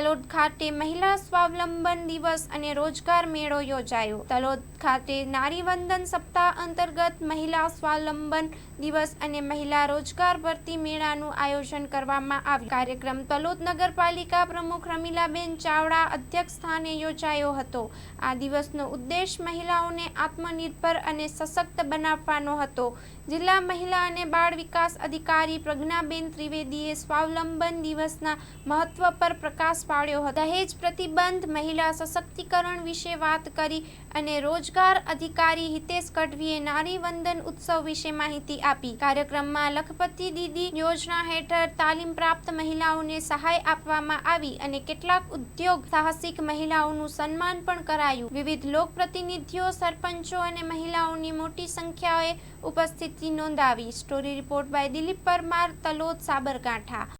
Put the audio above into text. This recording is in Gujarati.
તલોદ ખાતે મહિલા સ્વાવલંબન દિવસ અને રોજગાર મેળો યોજાયો. તલોદ ખાતે નારીવંદન સપ્તાહ અંતર્ગત મહિલા સ્વાવલંબન દિવસ અને મહિલા રોજગાર ભરતી મેળાનું આયોજન કરવામાં આવ્યું. કાર્યક્રમ તલોદ નગરપાલિકા પ્રમુખ રમીલાબેન ચાવડા અધ્યક્ષ સ્થાને યોજાયો હતો. આ દિવસનો ઉદ્દેશ મહિલાઓને આત્મનિર્ભર અને સશક્ત બનાવવાનો હતો. જિલ્લા મહિલા અને બાળ વિકાસ અધિકારી પ્રજ્ઞાબેન ત્રિવેદીએ સ્વાવલંબન દિવસના મહત્વ પર પ્રકાશ પાડ્યો હતો. દહેજ પ્રતિબંધ મહિલા સશક્તિકરણ વિશે વાત કરી અને રોજગાર અધિકારી હિતેશ ગઢવીએ નારી વંદન ઉત્સવ વિશે માહિતી આપી. કાર્યક્રમમાં લખપતિ દીદી યોજના હેઠળ તાલીમ પ્રાપ્ત મહિલાઓને સહાય આપવામાં આવી અને કેટલાક ઉદ્યોગ સાહસિક મહિલાઓનું સન્માન પણ કરાયું. વિવિધ લોકપ્રતિનિધિઓ, સરપંચો અને મહિલાઓની મોટી સંખ્યાએ ઉપસ્થિતિ નોંધાવી. Story report by Dilip Parmar, Talod Sabarkantha.